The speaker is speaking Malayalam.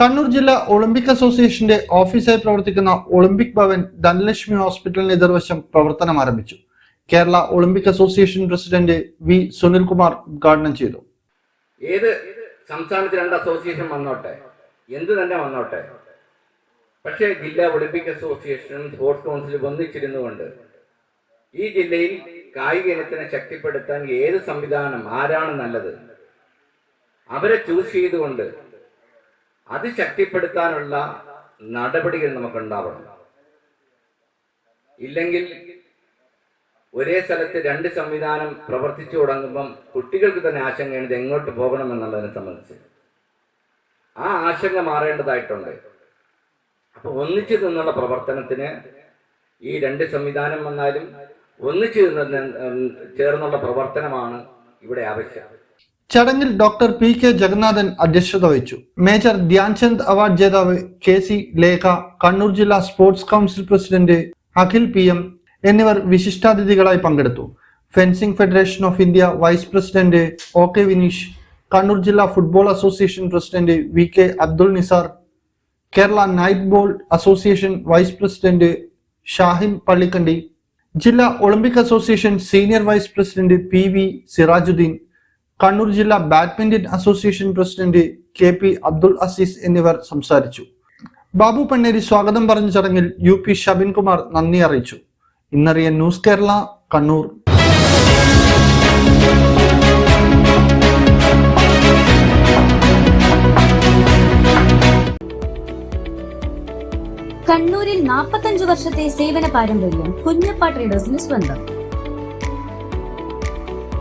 കണ്ണൂർ ജില്ലാ ഒളിമ്പിക് അസോസിയേഷന്റെ ഓഫീസായി പ്രവർത്തിക്കുന്ന ഒളിമ്പിക് ഭവൻ ധനലക്ഷ്മി ഹോസ്പിറ്റലിന് എതിർവശം പ്രവർത്തനം ആരംഭിച്ചു. Kerala Olympic association president V Sunilkumar ഉദ്ഘാടനം ചെയ്തു. ഏത് സംസ്ഥാനത്ത് രണ്ട് അസോസിയേഷൻ വന്നോട്ടെ? എന്ത് തന്നെ വന്നോട്ടെ? പക്ഷേ ജില്ലാ ഒളിമ്പിക് അസോസിയേഷനും സ്പോർട്സ് കൗൺസിലും ഒന്നിച്ചിരുന്നുകൊണ്ട് ഈ ജില്ലയിൽ കായിക ഇനത്തിനെ ശക്തിപ്പെടുത്താൻ ഏത് സംവിധാനം ആരാണ് നല്ലത്? അവരെ ചൂസ് ചെയ്തുകൊണ്ട് അത് ശക്തിപ്പെടുത്താനുള്ള നടപടികൾ നമുക്ക് ഉണ്ടാവണം ഇല്ലെങ്കിൽ ഒരേ സ്ഥലത്ത് രണ്ട് സംവിധാനം പ്രവർത്തിച്ചു തുടങ്ങുമ്പം കുട്ടികൾക്ക് തന്നെ ആശങ്കയാണ് ഇത് എങ്ങോട്ട് പോകണം എന്നുള്ളതിനെ സംബന്ധിച്ച്. ആ ആശങ്ക മാറേണ്ടതായിട്ടുണ്ട്. അപ്പൊ ഒന്നിച്ചു നിന്നുള്ള പ്രവർത്തനത്തിന് ഈ രണ്ട് സംവിധാനം വന്നാലും ഒന്നിച്ചു നിന്ന് ചേർന്നുള്ള പ്രവർത്തനമാണ് ഇവിടെ ആവശ്യം. ചടങ്ങിൽ ഡോക്ടർ പി കെ ജഗന്നാഥൻ അധ്യക്ഷത വഹിച്ചു. മേജർ ധ്യാൻചന്ദ് അവാർഡ് ജേതാവ് കെ സി ലേഖ കണ്ണൂർ ജില്ലാ sports council president Akhil P M എന്നിവർ വിശിഷ്ടാതിഥികളായി പങ്കെടുത്തു. Fencing federation of India vice president O K Vineesh Kannur ജില്ലാ football association president V K Abdul Nisar Kerala night ball association vice president Shahin Pallikkandi ജില്ലാ Olympic association senior vice president P V Sirajuddin Kannur ജില്ലാ badminton association president K P Abdul Azeez എന്നിവർ സംസാരിച്ചു. ബാബു പണ്ണേരി സ്വാഗതം പറഞ്ഞ ചടങ്ങിൽ യു പി ഷബിൻകുമാർ നന്ദി അറിയിച്ചു. ഇന്നറിയ ന്യൂസ് കേരള കണ്ണൂർ. കണ്ണൂരിൽ നാൽപ്പത്തഞ്ചു വർഷത്തെ സേവന പാരമ്പര്യം കുഞ്ഞപ്പ ട്രേഡേഴ്സിന് സ്വന്തം.